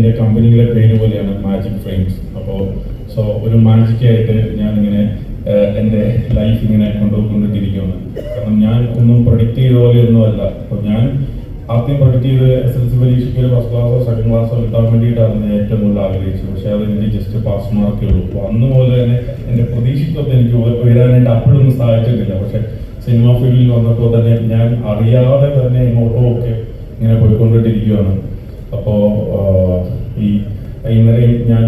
എന്റെ കമ്പനിയിലെ പേര് പോലെയാണ് മാജിക് ഫ്രെയിംസ് അപ്പോൾ സോ ഒരു മാജിക് ആയിട്ട് ഞാനിങ്ങനെ ഇങ്ങനെ എന്റെ ലൈഫ് ഇങ്ങനെ കൊണ്ടുപോയിക്കൊണ്ടിരിക്കുകയാണ്. കാരണം ഞാൻ ഒന്നും പ്രൊഡിക്റ്റ് ചെയ്ത പോലെ ഒന്നുമല്ല അപ്പോൾ ഞാൻ ആദ്യം പ്രൊഡിക്റ്റ് ചെയ്ത് എസ് എൽ സി പരീക്ഷയ്ക്ക് ഒരു ഫസ്റ്റ് ക്ലാസ്സോ സെക്കൻഡ് ക്ലാസ്സോ കിട്ടാൻ വേണ്ടിയിട്ടാണ് ഞാൻ ഏറ്റവും കൂടുതൽ ആഗ്രഹിച്ചത്. പക്ഷേ അത് എനിക്ക് ജസ്റ്റ് പാസ് മാർക്കേ ഉള്ളൂ. അപ്പോൾ അന്ന് പോലെ തന്നെ എന്റെ പ്രതീക്ഷയ്ക്കൊക്കെ എനിക്ക് ഉയ- ഉയരാനായിട്ട് അപ്പോഴൊന്നും സാധിച്ചിട്ടില്ല. പക്ഷേ സിനിമ ഫീൽഡിൽ വന്നപ്പോൾ തന്നെ ഞാൻ അറിയാതെ തന്നെ ഇങ്ങോട്ടും ഒക്കെ ഇങ്ങനെ പോയിക്കൊണ്ടിരിക്കുകയാണ്. അപ്പോൾ ഈ ഇന്നലെയും ഞാൻ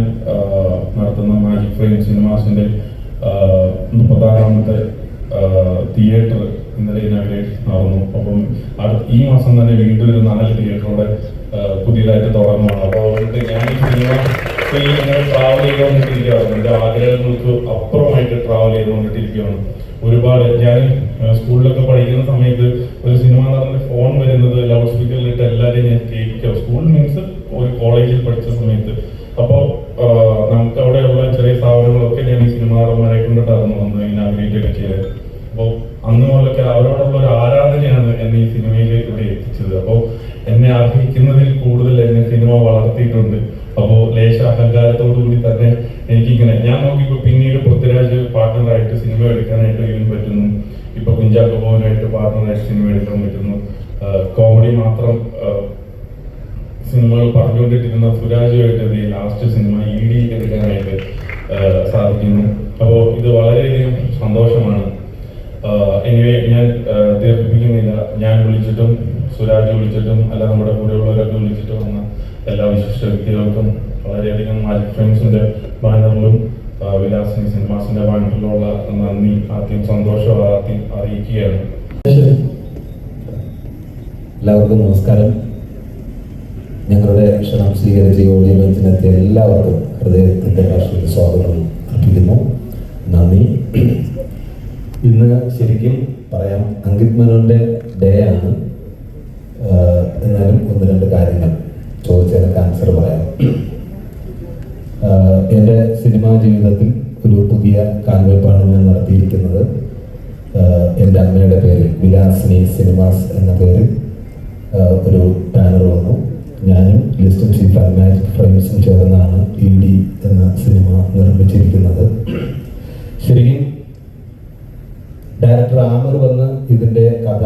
നടത്തുന്ന മാജിക് ഫ്രെയിം സിനിമാസിന്റെ മുപ്പത്താറാമത്തെ തിയേറ്റർ ഇന്നലെ ഇനാഗ്രേറ്റ് നടന്നു അപ്പം ഈ മാസം തന്നെ വീണ്ടും ഒരു നാല് തിയേറ്ററോടെ പുതിയതായിട്ട് തുടങ്ങുകയാണ് അപ്പോൾ അതുകൊണ്ട് ഞാൻ ഈ സിനിമ ഇങ്ങനെ ട്രാവൽ ചെയ്തുകൊണ്ടിരിക്കുകയാണ്. എന്റെ ആഗ്രഹങ്ങൾക്ക് അപ്പുറമായിട്ട് ട്രാവൽ ചെയ്തുകൊണ്ടിരിക്കുകയാണ്. ഒരുപാട് ഞാൻ സ്കൂളിലൊക്കെ പഠിക്കുന്ന സമയത്ത് ഒരു സിനിമ നടന്ന ഫോൺ വരുന്നത് ലൗഡ് സ്പീക്കറിലിട്ട് എല്ലാവരെയും ഞാൻ കേൾക്കുക സ്കൂൾ മീൻസ് ഒരു കോളേജിൽ പഠിച്ച സമയത്ത്. അപ്പോൾ നമുക്ക് അവിടെയുള്ള ചെറിയ സ്ഥാപനങ്ങളൊക്കെ ഞാൻ ഈ സിനിമ നടന്മാരെ കൊണ്ടിട്ടായിരുന്നു വന്ന് ഇനാഗ്രേറ്റ് ഒക്കെ ചെയ്തത്. അപ്പോൾ അന്ന് മുതലൊക്കെ അവരോടുള്ള ഒരു ആരാധനയാണ് എന്നെ ഈ സിനിമയിലേക്ക് ഇവിടെ എത്തിച്ചത്. അപ്പോൾ എന്നെ അർഹിക്കുന്നതിൽ കൂടുതൽ എന്നെ സിനിമ വളർത്തിയിട്ടുണ്ട്. അപ്പോൾ ലേശ അഹങ്കാരത്തോടു കൂടി തന്നെ എനിക്കിങ്ങനെ ഞാൻ നോക്കിയപ്പോൾ പിന്നീട് പൃഥ്വിരാജ് പാർട്ട്ണറായിട്ട് സിനിമ എടുക്കാനായിട്ട് ഇതിന് പറ്റുന്നു. ഇപ്പൊ കുഞ്ചാക്കോ ബോബനായിട്ട് പാർട്ട്ണറായിട്ട് സിനിമ എടുക്കാൻ പറ്റുന്നു. കോമഡി മാത്രം സിനിമകൾ പറഞ്ഞുകൊണ്ടിരിക്കുന്ന സുരാജുമായിട്ട് ഈ ലാസ്റ്റ് സിനിമ ഇ ഡി എടുക്കാനായിട്ട് സാധിക്കുന്നു. അപ്പോൾ ഇത് വളരെയധികം സന്തോഷമാണ്. എനിവേ ഞാൻ ദീർഘിപ്പിക്കുന്നില്ല ഞാൻ വിളിച്ചിട്ടും സുരാജ് വിളിച്ചിട്ടും അല്ല നമ്മുടെ കൂടെയുള്ളവരൊക്കെ വിളിച്ചിട്ടും വന്ന എല്ലാ വിശിഷ്ട വ്യക്തികൾക്കും വളരെയധികം മാജിക് ഫ്രെയിംസിന്റെ ബാനറിലും വിലാസിനി സിനിമാസിന്റെ ബാനറിലുള്ള നന്ദി ആദ്യം സന്തോഷം ആദ്യം അറിയിക്കുകയാണ്. എല്ലാവർക്കും നമസ്കാരം. ഞങ്ങളുടെ ക്ഷണം സ്വീകരിച്ച ഓഡിയൻസിനെത്തിയ എല്ലാവർക്കും ഹൃദയത്തിന്റെ സ്വാഗതം അർപ്പിക്കുന്നു. നന്ദി. ഇന്ന് ശരിക്കും പറയാം അങ്കിത് മനോന്റെ ഡേ ആണ്. എന്നാലും ഒന്ന് രണ്ട് കാര്യങ്ങൾ ചോദിച്ചതിനൊക്കെ ആൻസർ പറയാം. എന്റെ സിനിമാ ജീവിതത്തിൽ ഒരു പുതിയ കാൽവയ്പ്പാണ് ഞാൻ നടത്തിയിരിക്കുന്നത് എന്റെ അമ്മയുടെ പേര് വിലാസിനി സിനിമാസ് എന്ന പേരിൽ ഒരു ബാനർ വന്നു. ഞാനും ലിസ്റ്റും ആൻഡ് മാജിക് ഫ്രെയിംസും ചേർന്നാണ് ഇ ഡി എന്ന സിനിമ നിർമ്മിച്ചിരിക്കുന്നത്. ശരിക്കും ഡയറക്ടർ ആമർ വന്ന് ഇതിന്റെ കഥ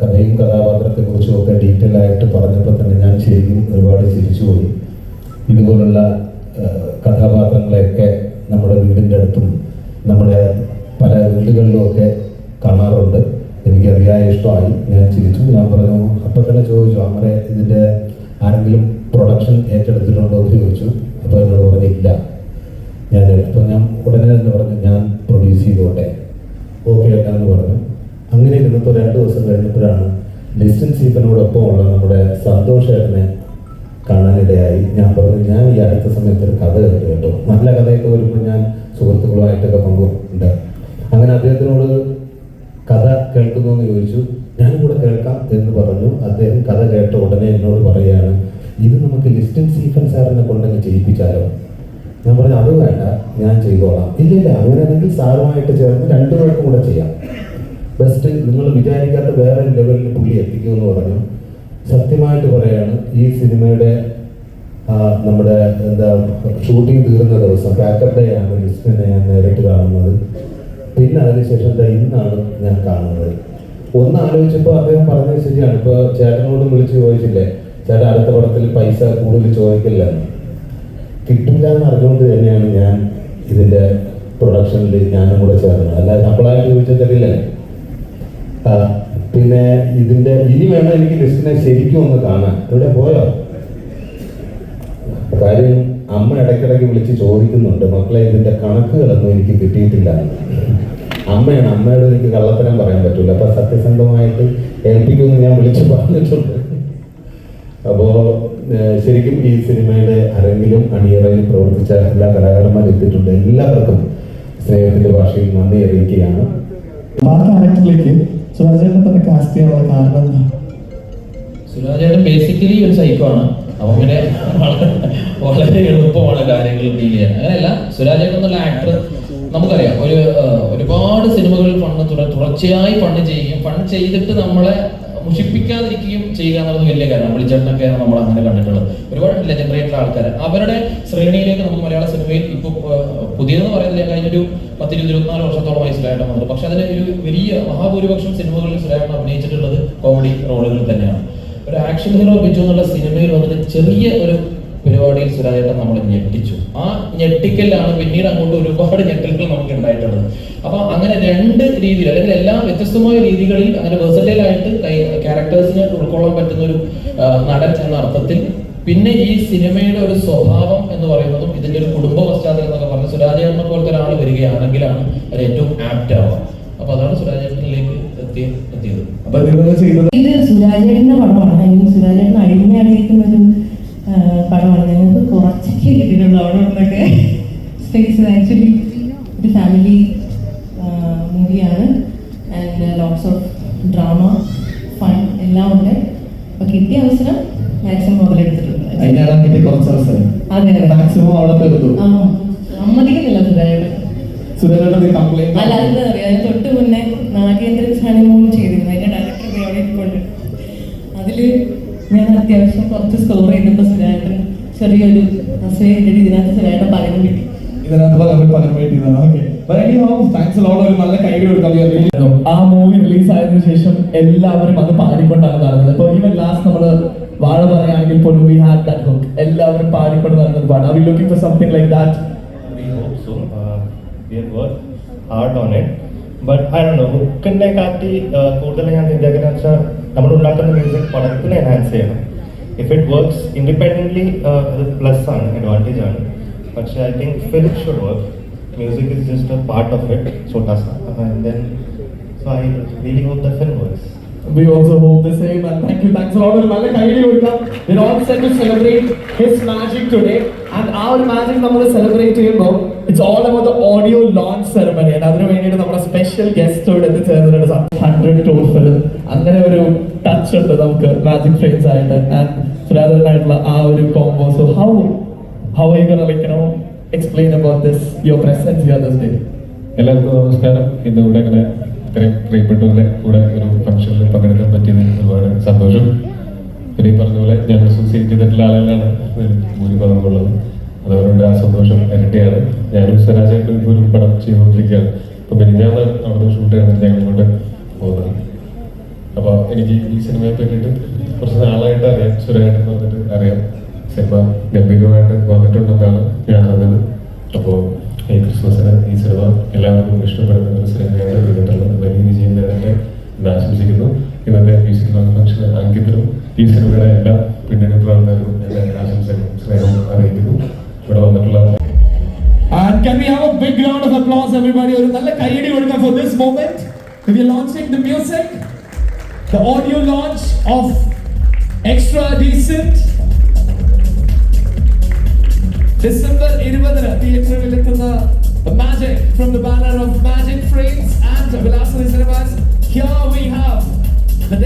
കഥയും കഥാപാത്രത്തെ കുറിച്ചും ഒക്കെ ഡീറ്റെയിൽ ആയിട്ട് പറഞ്ഞപ്പോൾ തന്നെ ഞാൻ ശരിക്കും ഒരുപാട് ചിരിച്ചുപോയി. ഇതുപോലുള്ള കഥാപാത്രങ്ങളെയൊക്കെ നമ്മുടെ വീടിന്റെ അടുത്തും നമ്മുടെ പല വീടുകളിലും ഒക്കെ കാണാറുണ്ട്. എനിക്ക് അതിയായ ഇഷ്ടമായി. ഞാൻ ചിരിച്ചു. ഞാൻ പറഞ്ഞു അപ്പം തന്നെ ചോദിച്ചു ആമറെ ഇതിന്റെ ആരെങ്കിലും പ്രൊഡക്ഷൻ ഏറ്റെടുത്തിട്ടുണ്ടോ എന്ന് ചോദിച്ചു അപ്പോൾ എന്നോട് പറഞ്ഞില്ല ഞാൻ അപ്പോൾ ഞാൻ ഉടനെ തന്നെ പറഞ്ഞു ഞാൻ പ്രൊഡ്യൂസ് ചെയ്തോട്ടെ ഓക്കെ എന്ന് പറഞ്ഞു അങ്ങനെ ഇരുന്നപ്പോൾ രണ്ട് ദിവസം കഴിഞ്ഞപ്പോഴാണ് ലിസ്റ്റൻ സീഫനോടൊപ്പം ഉള്ള നമ്മുടെ സന്തോഷേട്ടനെ കാണാനിടയായി. ഞാൻ പറഞ്ഞു ഞാൻ ഈ അടുത്ത സമയത്ത് ഒരു കഥ കേട്ടു കേട്ടോ. നല്ല കഥയൊക്കെ വരുമ്പോൾ ഞാൻ സുഹൃത്തുക്കളുമായിട്ടൊക്കെ പങ്കുണ്ട് അങ്ങനെ അദ്ദേഹത്തിനോട് കഥ കേൾക്കുന്നു എന്ന് ചോദിച്ചു. ഞാനും കൂടെ കേൾക്കാം എന്ന് പറഞ്ഞു. അദ്ദേഹം കഥ കേട്ട ഉടനെ എന്നോട് പറയുകയാണ് ഇത് നമുക്ക് ലിസ്റ്റൻ സീഫൻ സാറിനെ കൊണ്ടങ്ങ് ചെയ്യിപ്പിച്ചാലോ? ഞാൻ പറഞ്ഞു അത് വേണ്ട ഞാൻ ചെയ്തോളാം. ഇല്ല ഇല്ല അങ്ങനെയാണെങ്കിൽ സാറുമായിട്ട് ചേർന്ന് രണ്ടുപേർക്കും കൂടെ ചെയ്യാം. ബെസ്റ്റ് നിങ്ങൾ വിചാരിക്കാത്ത വേറെ ലെവലിൽ പുള്ളി എത്തിക്കുമെന്ന് പറഞ്ഞു. സത്യമായിട്ട് പറയാണ് ഈ സിനിമയുടെ നമ്മുടെ എന്താ ഷൂട്ടിംഗ് തീർന്ന ദിവസം ബാക്കപ്പ് ഡേ ആണ് ലിസ്റ്റിനെ ഞാൻ നേരിട്ട് കാണുന്നത്. പിന്നെ അതിനുശേഷം ഇന്നാണ് ഞാൻ കാണുന്നത്. ഒന്ന് ആലോചിച്ചപ്പോൾ അദ്ദേഹം പറഞ്ഞത് ശരിയാണ്. ഇപ്പോൾ ചേട്ടനോടും വിളിച്ച് ചോദിച്ചില്ലേ ചേട്ടൻ അടുത്ത പടത്തിൽ പൈസ കൂടുതൽ ചോദിക്കില്ല കിട്ടില്ല എന്ന് അറിഞ്ഞുകൊണ്ട് തന്നെയാണ് ഞാൻ ഇതിന്റെ പ്രൊഡക്ഷനിൽ ഞാനും കൂടെ ചേർന്നത്. അല്ലാതെ നമ്മളായിട്ട് ചോദിച്ചാൽ തരില്ലേ പിന്നെ ഇതിന്റെ ഇനി വേണം എനിക്ക് ലിസ്റ്റിനെ ശരിക്കും ഒന്ന് കാണാൻ. ഇവിടെ പോയോ? കാര്യം അമ്മ ഇടയ്ക്കിടയ്ക്ക് വിളിച്ച് ചോദിക്കുന്നുണ്ട് മക്കളെ ഇതിന്റെ കണക്കുകളൊന്നും എനിക്ക് കിട്ടിയിട്ടില്ല. അമ്മയാണ് അമ്മയോട് എനിക്ക് കള്ളത്തരം പറയാൻ പറ്റില്ല അപ്പൊ സത്യസന്ധമായിട്ട് ഏൽപ്പിക്കുമെന്ന് ഞാൻ വിളിച്ചു പറഞ്ഞിട്ടുണ്ട്. അപ്പോ ശരിക്കും ഈ സിനിമയുടെ അരങ്ങിലും അണിയറയിലും പ്രവർത്തിച്ച എല്ലാ കലാകാരന്മാരും എത്തിയിട്ടുണ്ട്. എല്ലാവർക്കും സ്നേഹത്തിന്റെ ഭാഷയിൽ നന്ദി അറിയിക്കുകയാണ്. സുരാജേട്ടനെ തന്നെ കാസ്റ്റ് ചെയ്യാനുള്ള കാരണം എന്താ? സുരാജേട്ടൻ ബേസിക്കലി ഒരു സൈക്കോ ആണ്. അപ്പൊ പിന്നെ വളരെ എളുപ്പമാണ് കാര്യങ്ങൾ ഡീൽ ചെയ്യാൻ. അങ്ങനെയല്ല സുരാജേട്ടൻ എന്നുള്ള ആക്ടർ നമുക്കറിയാം. ഒരു ഒരുപാട് സിനിമകളിൽ ഫണ്ട് തുടർച്ചയായി ഫണ്ട് ചെയ്യുകയും ഫണ്ട് ചെയ്തിട്ട് നമ്മളെ മുഷിപ്പിക്കാതിരിക്കുകയും ചെയ്യുക എന്നുള്ളത് വലിയ കാര്യമാണ്. വിളിച്ചേട്ടനൊക്കെയാണ് നമ്മൾ അങ്ങനെ കണ്ടിട്ടുള്ളത്. ഒരുപാട് ലെജൻഡറി ആയിട്ടുള്ള ആൾക്കാർ അവരുടെ ശ്രേണിയിലേക്ക് നമുക്ക് മലയാള സിനിമയിൽ ഇപ്പോൾ പുതിയതെന്ന് പറയുന്നില്ല. കഴിഞ്ഞൊരു പത്തിരുപത് ഇരുപത്തിനാല് വർഷത്തോളം വയസ്സിലായിട്ട് വന്നത്. പക്ഷെ അതിന് ഒരു വലിയ മഹാഭൂരിപക്ഷം സിനിമകളിൽ സുരാട്ടം അഭിനയിച്ചിട്ടുള്ളത് കോമഡി റോളുകൾ തന്നെയാണ്. ഒരു ആക്ഷൻ ഹീറോ ബിജു എന്നുള്ള സിനിമയിൽ വന്നിട്ട് ചെറിയ ഒരു പരിപാടിയിൽ സുരാജേട്ടൻ നമ്മൾ ഞെട്ടിച്ചു. ആ ഞെട്ടിക്കലാണ് പിന്നീട് അങ്ങോട്ട് ഒരുപാട് ഞെട്ടലുകൾ നമുക്ക് ഉണ്ടായിട്ടുള്ളത്. അപ്പൊ അങ്ങനെ രണ്ട് രീതിയിൽ അല്ലെങ്കിൽ എല്ലാ വ്യത്യസ്തമായ രീതികളിൽ അങ്ങനെ ആയിട്ട് ക്യാരക്ടേഴ്സിനെ ഉൾക്കൊള്ളാൻ പറ്റുന്ന ഒരു നടൻ എന്ന അർത്ഥത്തിൽ പിന്നെ ഈ സിനിമയുടെ ഒരു സ്വഭാവം എന്ന് പറയുന്നതും ഇതിന്റെ ഒരു കുടുംബ പശ്ചാത്തലം എന്നൊക്കെ പറഞ്ഞ സുരാജേട്ടനെ പോലത്തെ ഒരാൾ വരികയാണെങ്കിലാണ് അത് ഏറ്റവും ആപ്റ്റ് ആവുക. അപ്പൊ അതാണ് സുരാജേട്ടനിലേക്ക് എത്തിയത്. എത്തിയത് ഇത് സുരാജേട്ടന്റെ പടമാണ്. സ്പേസ് ആക്ച്വലി ഒരു ഫാമിലി മൂവിയാണ് and lots of drama fun എല്ലാം ഉണ്ട്. അപ്പൊ കിട്ടിയ അവസരം മാക്സിമം മുതലെടുത്തിട്ടുണ്ട് അതെ. സമ്മതിക്കുന്നില്ല കംപ്ലൈന്റ് അല്ല എന്താ പറയാ അതിന് തൊട്ട് മുന്നേ നാഗേന്ദ്രൻ ഹണിമൂൺ ചെയ്തിരുന്നു. അതിന്റെ ഡയറക്ടർ അവിടെ ഇരിപ്പുണ്ട്. അതിൽ ഞാൻ അത്യാവശ്യം കുറച്ച് സ്കോർ ചെയ്തപ്പോ സുരാട്ടൻ ചെറിയൊരു കിട്ടിയിട്ട് ഇതിനകത്ത് സുരേട്ടൻ പറഞ്ഞു കിട്ടി ഇതിനകത്ത് പകരം പകരം വേണ്ടിയതാണ് ഓക്കെ താങ്ക്സ് ലോഡ് ഒരു നല്ല കൈ കൊടുക്കാം ആ മൂവി റിലീസ് ആയതിനു ശേഷം എല്ലാവരും അത് പാടിക്കൊണ്ടാണ് നടന്നത്. ഇപ്പൊ ഈവൻ ലാസ്റ്റ് നമ്മൾ വാഴ പറയുകയാണെങ്കിൽ പോലും വി ഹാഡ് ദാറ്റ് ഹുക്ക് എല്ലാവരും പാടിക്കൊണ്ട് നടന്നത് പാടാം are we looking for something like that. Uh, on it. But I don't know, ഹുക്കിനെ കാട്ടി കൂടുതൽ ഞാൻ ചിന്തിക്കുന്നത് വെച്ചാൽ നമ്മൾ ഉണ്ടാക്കുന്ന മ്യൂസിക് പടത്തിന് എൻഹാൻസ് ചെയ്യണം. ഇഫ് ഇറ്റ് വർക്ക്സ് ഇൻഡിപെൻഡന്റ്ലി അത് പ്ലസ് ആണ് അഡ്വാന്റേജ് ആണ്. പക്ഷേ I think film should work music is just a part of it so does and then so I really hope the film works. We also hope the same and thank you. Thanks a lot. നല്ല കൈഡി കൊടുക്കാം. We're all set to celebrate his magic today. And ആ ഒരു magic നമ്മൾ celebrate ചെയ്യുമ്പോൾ it's all about the audio launch ceremony ആണ് അതിനു വേണ്ടിയിട്ട് നമ്മുടെ സ്പെഷ്യൽ ഗസ്റ്റോട് എത്തി ചേർന്നിട്ടുണ്ട് ഹൺഡ്രഡ് ടൂർ ഫിലിം അങ്ങനെ ഒരു ടച്ച് ഉണ്ട് നമുക്ക് മാജിക് ഫ്രെയിംസ് ആയിട്ട് ആൻഡ് സുരാതനായിട്ടുള്ള ആ ഒരു combo so how how I gonna like you know explain about this your presence here this day എല്ലാവർക്കും നമസ്കാരം. ഇന്ന് ഇവിടെ ഇങ്ങനെ ഇത്രയും പ്രിയപ്പെട്ടവരുടെ കൂടെ ഒരു ഫംഗ്ഷനിൽ പങ്കെടുക്കാൻ പറ്റിയതിൽ ഒരുപാട് സന്തോഷം. പിന്നെ ഈ പറഞ്ഞ പോലെ ഞാൻ അസോസിയേറ്റ് ചെയ്തിട്ടുള്ള ആളുകളാണ്. ഭൂരിഭാഗം ഉള്ളത് അതുകൊണ്ട് ആ സന്തോഷം ഇരട്ടിയാണ്. ഞാനും സ്വരാജായിട്ട് ഒരു പടം ചെയ്തുകൊണ്ടിരിക്കുകയാണ്. അപ്പോൾ മിനിഞ്ഞാന്ന് അവിടെ ഷൂട്ട് ചെയ്യണം ഞങ്ങൾ കൊണ്ട് പോകുന്നത്. അപ്പോൾ എനിക്ക് ഈ സിനിമയെ പറ്റിയിട്ട് കുറച്ച് നാളായിട്ട് അറിയാം. സുരേട്ടൻ പറഞ്ഞിട്ട് അറിയാം. സിനിമ ഗംഭീരമായിട്ട് വന്നിട്ടുണ്ടെന്നാണ് ഞാൻ അറിഞ്ഞത് അപ്പോൾ ഈ ക്രിസ്മസിന് ഈ സിനിമ എല്ലാവർക്കും ഇഷ്ടപ്പെടുന്ന ഒരു സിനിമയാണ് ചെയ്തിട്ടുള്ളത് വലിയ വിജയം നേരത്തെ ആശംസിക്കുന്നു ഇന്നത്തെ ഫംഗ്ഷൻ അങ്കിതരും ഈ സിനിമയുടെ എല്ലാ പിന്നണി പ്രവർത്തകരും എല്ലാ ആശംസകളും സ്നേഹവും അറിയിക്കുന്നു ഇവിടെ വന്നിട്ടുള്ള And can we have a big round of applause, everybody? ഒരു നല്ല കൈയടി കൊടുക്കാം for this moment. We are launching the music, the audio launch of Extra Decent. December ഇരുപതിന് തിയേറ്ററിൽ എത്തുന്ന The Magic from the banner of Magic Frames and Vilasari Cinemas. Here we have the